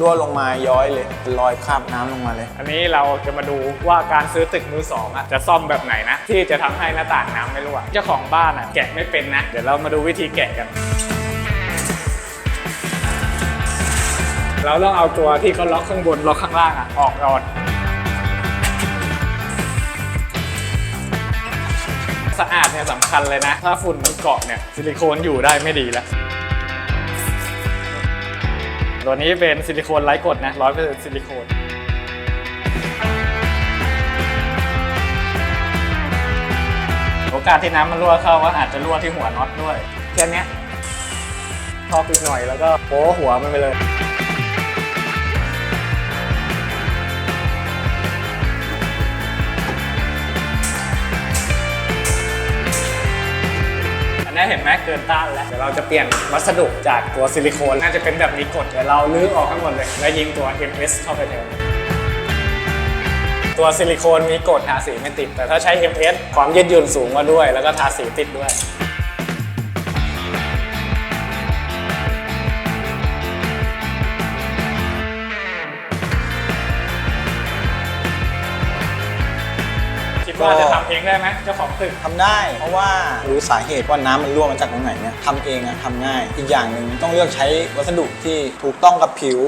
รั่วลงมาย้อยเลยเป็นรอยคราบน้ำลงมาเลย อันนี้เราจะมาดูว่าการซื้อตึกมือสองอะจะซ่อมแบบไหนนะ ที่จะทำให้หน้าต่างน้ำไม่รั่วเจ้าของบ้านอะแกะไม่เป็นนะ เดี๋ยวเรามาดูวิธีแกะกัน เราต้องเอาตัวที่เขาล็อกข้างบนล็อกข้างล่างอะออกก่อนสะอาดเนี่ยสำคัญเลยนะ ถ้าฝุ่นมันเกาะเนี่ยซิลิโคนอยู่ได้ไม่ดีแล้ว ตัวนี้เป็นซิลิโคนไร้กรดนะร้อยเปอร์เซ็นต์ซิลิโคนโอกาสที่น้ำมันรั่วเข้าก็อาจจะรั่วที่หัวน็อตด้วยแค่นี้ยทอปิดหน่อยแล้วก็โป้หัวมันไปเลย นนี้เห็นไหมเกินต้านแล้วเดี๋ยวเราจะเปลี่ยนวัสดุจากตัวซิลิโคนน่าจะเป็นแบบนี้กดเดี๋ยวเราลื้อออกทั้งหมดเลย แล้วยิงตัว MS เข้าไปแทนตัวซิลิโคนมีกดทาสีไม่ติด แต่ถ้าใช้ MS ความยืดหยุ่นสูงกว่าด้วย แล้วก็ทาสีติดด้วย ว่าจะทำเองได้ไหมเจ้าของตึกทำได้ เพราะว่ารู้สาเหตุว่าน้ำมันรั่วมาจากตรงไหนเนี่ยทำเองอะทำง่าย อีกอย่างหนึ่งต้องเลือกใช้วัสดุที่ถูกต้องกับผิว